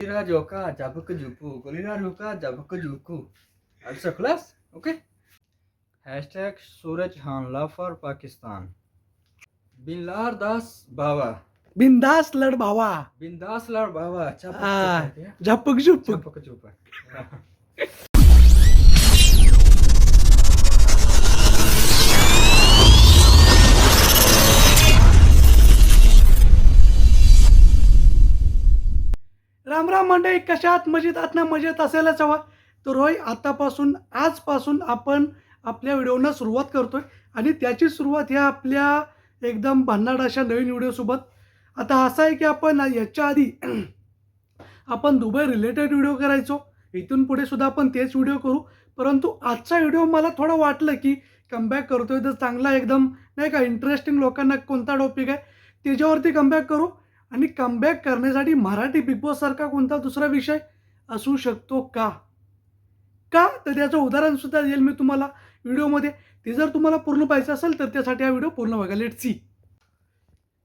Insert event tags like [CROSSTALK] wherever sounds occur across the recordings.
Golira joka jabuk juku. Golira joka jabuk juku. Also class, okay? Hashtag Suraj Hanla for Pakistan. Binlar Das Baba. बिंदास लढ भावा Bindas Lar Baba. Chapuk Ah. chupak, ya? झपक झुपक Chapuk chupak. Ram Ram मंडळी कशात मजेत आत मजेत असायलाच हवा. तर होय आतापासून आजपासून आपण आपल्या व्हिडिओना सुरुवात करतोय. आणि त्याची सुरुवात ह्या आपल्या एकदम भन्नाड अशा नवीन व्हिडिओसोबत. आता असं आहे की आपण याच्या आधी [CLEARS THROAT] आपण दुबई रिलेटेड व्हिडिओ करायचो. इथून पुढे सुद्धा आपण तेच व्हिडिओ करू. परंतु आजचा व्हिडिओ मला थोडं वाटलं की कमबॅक करतोय तर चांगला एकदम नाही का इंटरेस्टिंग लोकांना कोणता टॉपिक आहे त्याच्यावरती कमबॅक करू. आणि कमबॅक करण्यासाठी मराठी बिग बॉस सारखा कोणता दुसरा विषय असू शकतो का? का? तर त्याचं उदाहरणसुद्धा देईल मी तुम्हाला व्हिडिओमध्ये. ते जर तुम्हाला पूर्ण पाहिजे असेल तर त्यासाठी हा व्हिडिओ पूर्ण बघा. लेट सी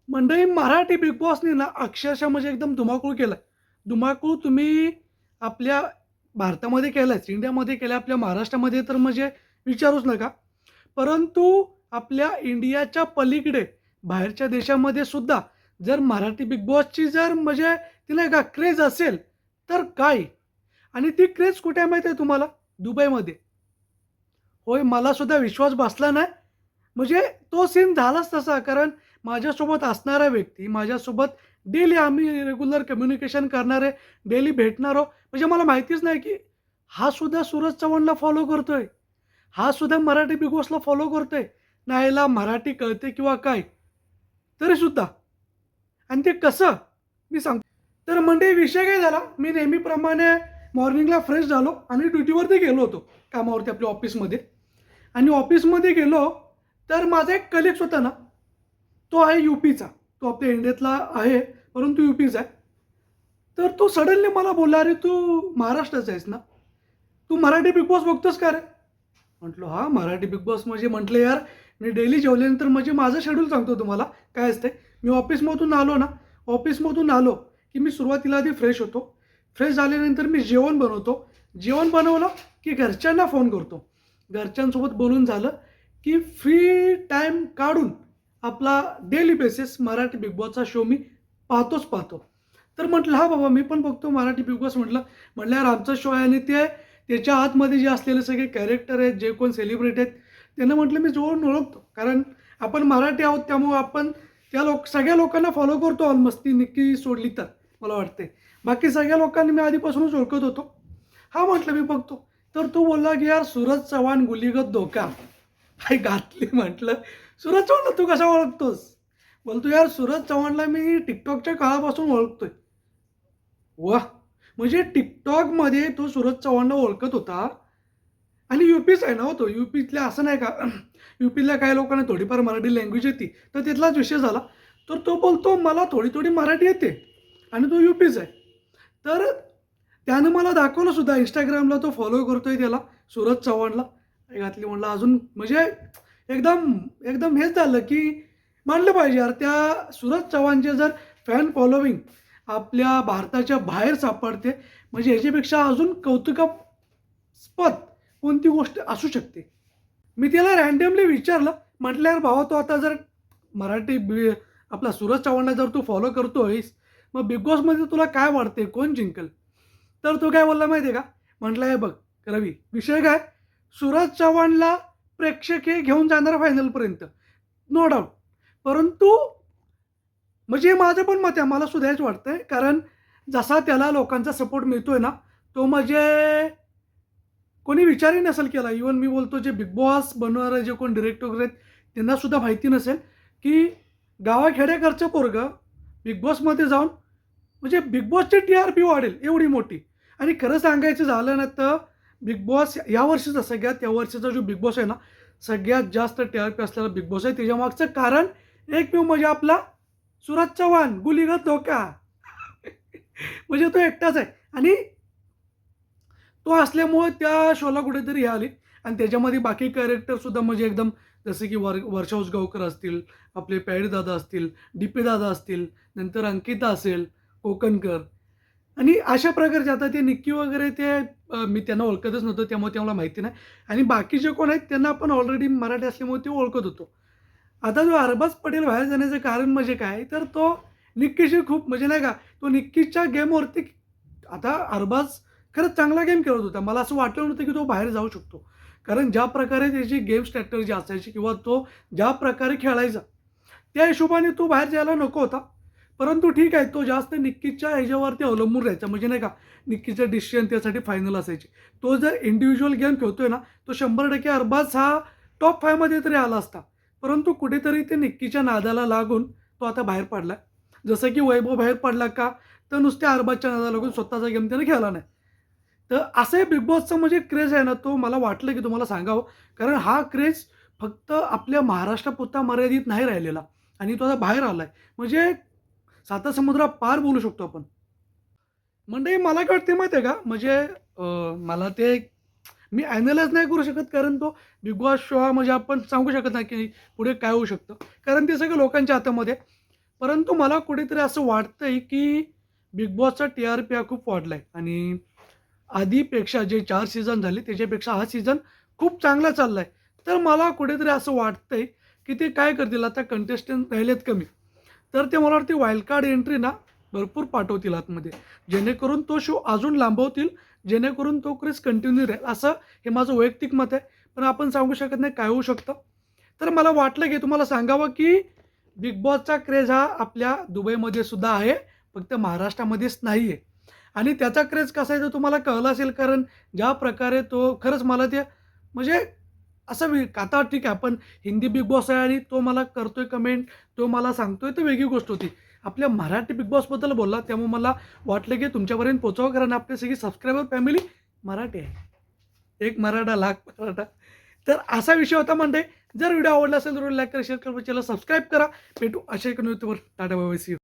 मंडळी मराठी बिग बॉसने ना अक्षरशः म्हणजे एकदम धुमाकूळ केला धुमाकूळ तुम्ही आपल्या भारतामध्ये केलाच इंडियामध्ये केला आपल्या महाराष्ट्रामध्ये तर म्हणजे विचारूच नका. परंतु आपल्या इंडियाच्या पलीकडे बाहेरच्या देशामध्ये सुद्धा जर मराठी बिग बॉसची जर म्हणजे तिला का क्रेज असेल तर काय? आणि ती क्रेज कुठे आहे माहिती आहे तुम्हाला? दुबईमध्ये. होय मला सुद्धा विश्वास बसला नाही. म्हणजे तो सीन झालाच तसा कारण माझ्यासोबत असणारा व्यक्ती माझ्यासोबत डेली आम्ही रेग्युलर कम्युनिकेशन करणारे डेली भेटणारो म्हणजे मला माहितीच नाही की हा सुद्धा सूरज चव्हाणला फॉलो करतोय. हा सुद्धा मराठी बिग बॉसला फॉलो करतोय. नाहीला मराठी कळते किंवा काय? तरीसुद्धा आणि ते कसं? मी सांगतो. तर म्हणजे विषय काय झाला? मी नेहमीप्रमाणे मॉर्निंगला फ्रेश झालो आणि ड्युटीवरती गेलो होतो कामावरती आपल्या ऑफिसमध्ये आणि ऑफिसमध्ये गेलो तर माझा एक कलेक्स होता ना तो आहे यू पीचा तो आपल्या इंडियातला आहे परंतु यू पीचा आहे. तर तो सडनली मला बोलला अरे तू महाराष्ट्राचा आहेस ना? तू मराठी बिग बॉस बघतोस का रे? म्हटलो हा मराठी बिग बॉस म्हणजे म्हटलं यार मी डेली जेवल्यानंतर म्हणजे माझं शेड्यूल सांगतो तुम्हाला. काय असते मी ऑफिसमधून आलो ना ऑफिसमधून आलो की मी सुरुवातीला आधी फ्रेश होतो. फ्रेश झाल्यानंतर मी जेवण बनवतो. जेवण बनवलं की घरच्यांना फोन करतो. घरच्यांसोबत बोलून झालं की फ्री टाईम काढून आपला डेली बेसिस मराठी बिग बॉसचा शो मी पाहतोच पाहतो. तर म्हटलं हा बाबा मी पण बघतो मराठी बिग बॉस म्हटलं म्हटल्यावर आमचा शो आहे आणि ते त्याच्या आतमध्ये जे असलेले सगळे कॅरेक्टर आहेत जे कोण सेलिब्रिटी आहेत त्यांना म्हटलं मी जवळून ओळखतो. कारण आपण मराठी आहोत त्यामुळं आपण त्या लोक सगळ्या लोकांना फॉलो करतो ऑलमोस्ट ती निक्की सोडली तर मला वाटते बाकी सगळ्या लोकांनी मी आधीपासूनच ओळखत होतो. हा म्हटलं मी बघतो. तर तो बोलला की यार सूरज चव्हाण गुलीगत धोका. काय घातली म्हटलं. सूरज चव्हाणला तू कसा ओळखतोस? बोलतो यार सूरज चव्हाणला मी टिकटॉकच्या काळापासून ओळखतोय. वा म्हणजे टिकटॉकमध्ये तो सूरज चव्हाणला ओळखत होता? आणि युपीच आहे ना हो तो. युपीतल्या असं नाही का [CLEARS THROAT] युपीतल्या काही लोकांना थोडीफार मराठी लँग्वेज येते तर तिथलाच विषय झाला. तर तो बोलतो मला थोडी थोडी मराठी येते. आणि तो युपीच आहे. तर त्यानं मला दाखवलं सुद्धा इंस्टाग्रामला तो फॉलो करतो आहे त्याला सूरज चव्हाणला. घातली म्हणलं अजून म्हणजे एकदम एकदम हेच झालं की मानलं पाहिजे यार. त्या सूरज चव्हाणचे जर फॅन फॉलोविंग आपल्या भारताच्या बाहेर सापडते म्हणजे ह्याच्यापेक्षा अजून कौतुकास्पद कोणती गोष्ट असू शकते. मी त्याला रँडमली विचारलं म्हटल्यावर भावा तो आता जर मराठी बी आपला सूरज चव्हाणला जर तू फॉलो करतो आहेस मग बिग बॉसमध्ये तुला काय वाटते कोण जिंकल? तर तो काय बोलला माहिती आहे का? म्हटलं हे बघ रवी विषय काय? सूरज चव्हाणला प्रेक्षक हे घेऊन जाणार फायनलपर्यंत नो डाऊट परंतु म्हणजे हे माझं पण मत आहे मला सुद्धा हेच आहे कारण जसा त्याला लोकांचा सपोर्ट मिळतो आहे ना तो म्हणजे कोणी विचारही नसेल केला. इवन मी बोलतो जे बिग बॉस बनवणारे जे कोण डिरेक्टर वगैरे आहेत त्यांनासुद्धा माहिती नसेल की गावाखेड्याकडचं पोरगं बिग बॉसमध्ये जाऊन म्हणजे बिग बॉसची टी आर पी वाढेल एवढी मोठी. आणि खरं सांगायचं झालं ना तर बिग बॉस या वर्षीचा सगळ्यात या वर्षीचा जो बिग बॉस आहे ना सगळ्यात जास्त टी आर पी असलेला बिग बॉस आहे. त्याच्या मागचं कारण एकमेव म्हणजे आपला सुरज चव्हाण गुलीगत धोका. [LAUGHS] म्हणजे तो एकटाच आहे. आणि तो असल्यामुळे त्या शोला कुठेतरी हे आली. आणि त्याच्यामध्ये बाकी कॅरेक्टरसुद्धा म्हणजे एकदम जसे की वर वर्षा उसगावकर असतील आपले दादा असतील डी पी दादा असतील नंतर अंकिता असेल कोकणकर. आणि अशा प्रकारचे आता ते निक्की वगैरे ते मी त्यांना ओळखतच नव्हतं त्यामुळे ते मला माहिती नाही. आणि बाकीचे कोण आहेत त्यांना आपण ऑलरेडी मराठी असल्यामुळे ते ओळखत होतो. आता जो अरबाज पटेल बाहेर जाण्याचं कारण म्हणजे काय? तर तो निक्कीशी खूप म्हणजे नाही का तो निक्कीच्या गेमवरती आता अरबाज खरंच चांगला गेम खेळत होता. मला असं वाटलं नव्हतं की तो बाहेर जाऊ शकतो. कारण ज्या प्रकारे त्याची गेम स्ट्रॅटर्जी असायची किंवा तो ज्या प्रकारे खेळायचा त्या हिशोबाने तो बाहेर जायला नको होता. परंतु ठीक आहे तो जास्त निक्कीच्या ह्याच्यावरती अवलंबून राहायचा. म्हणजे नाही का निक्कीचं डिसिजन त्यासाठी फायनल असायचे. तो जर इंडिव्हिज्युअल गेम खेळतोय ना तो शंभर टक्के अरबाज हा टॉप फायमध्ये तरी आला असता. परंतु कुठेतरी ते निक्कीच्या नादाला लागून तो आता बाहेर पडला जसं की वैभव बाहेर पडला का तर नुसत्या अरबाजच्या नादाला लागून स्वतःचा गेम त्याने खेळला नाही. तर असं बिग बॉसचा म्हणजे क्रेज आहे ना तो मला वाटलं की तुम्हाला सांगावं. कारण हा क्रेज फक्त आपल्या महाराष्ट्रापुरता मर्यादित नाही राहिलेला. आणि तो आता बाहेर आला आहे म्हणजे साता समुद्रा पार बोलू शकतो आपण. म्हणजे मला काय वाटते माहिती आहे का? म्हणजे मला ते मी ॲनालाइज नाही करू शकत कारण तो बिग बॉस शो हा म्हणजे आपण सांगू शकत नाही की पुढे काय होऊ शकतं. कारण ते सगळं लोकांच्या हातामध्ये परंतु मला कुठेतरी असं वाटतंय की बिग बॉसचा टी आर पी हा खूप वाढला आहे आणि आधीपेक्षा जे चार सीझन झाले त्याच्यापेक्षा हा सीझन खूप चांगला चालला आहे तर मला कुठेतरी असं वाटतंय की ते काय करतील? आता कंटेस्टंट राहिलेत कमी. तर ते मला वाटते वाईल्ड कार्ड एंट्री ना भरपूर पाठवतील आतमध्ये. जेणेकरून तो शो अजून लांबवतील जेणेकरून तो क्रेज कंटिन्यू राहील. असं हे माझं वैयक्तिक मत आहे. पण आपण सांगू शकत नाही काय होऊ शकतं. तर मला वाटलं की तुम्हाला सांगावं की बिग बॉसचा क्रेज हा आपल्या दुबईमध्ये सुद्धा आहे. फक्त महाराष्ट्रामध्येच नाही आहे आणि त्याचा क्रेज कसा आहे तो तुम्हाला कळलं असेल कारण ज्या प्रकारे तो खरंच मला ते म्हणजे असं वे आता ठीक आहे आपण हिंदी बिग बॉस आहे आणि तो मला करतोय कमेंट तो मला सांगतोय तर वेगळी गोष्ट होती. आपल्या मराठी बिग बॉसबद्दल बोलला त्यामुळे मला वाटलं की तुमच्यापर्यंत पोचावं कारण आपली सगळी सबस्क्रायबर फॅमिली मराठी आहे. एक मराठा लाख मराठा. तर असा विषय होता म्हणते जर व्हिडिओ आवडला असेल तर लाईक करा शेअर करा चॅनल सबस्क्राईब करा. भेटू अशा एक टाटा बाबा सी